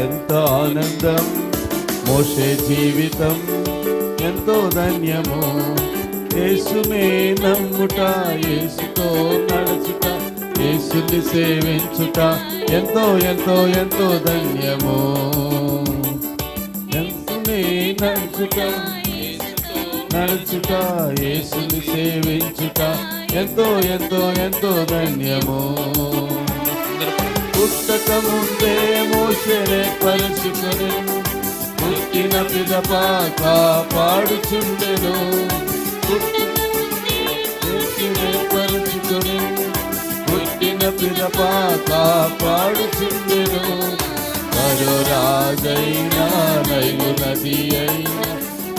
ఎంత ఆనందం మోసే జీవితం ఎంతో ధన్యము. యేసునే నమ్ముట యేసుతో నడుచుట యేసుని సేవించుట ఎంతో ఎంతో ఎంతో ధన్యము. యేసునే నడుచుట నడుచుట యేసుని సేవించుట ఎంతో ఎంతో ఎంతో ధన్యము. పుస్తకముందే మోసరే పరుచుకొని పుట్టిన పిదప కాపాడుచుండెను. పుట్టిన పరుచుకొని పుట్టిన పిదప కాపాడుచుండెను. మరో రాజైనా నైలు నది అయినా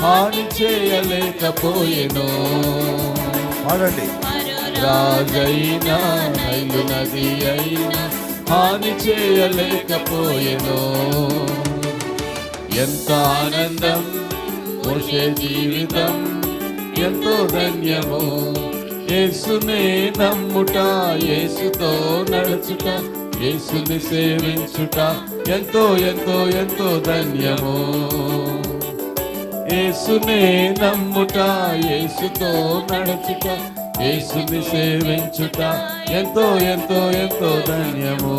హాని చేయలేకపోయెను. పాడండి. రాజైనా నైలు నది అయినా హాని చేయలేకపోయేను. ఎంత ఆనందం మోసే జీవితం ఎంతో ధన్యము. యేసునే నమ్ముట యేసుతో నడుచుట యేసుని సేవించుట ఎంతో ఎంతో ఎంతో ధన్యము. యేసునే నమ్ముట యేసుతో నడుచుట యేసుని సేవించుట ఎంతో ఎంతో ఎంతో ధన్యము.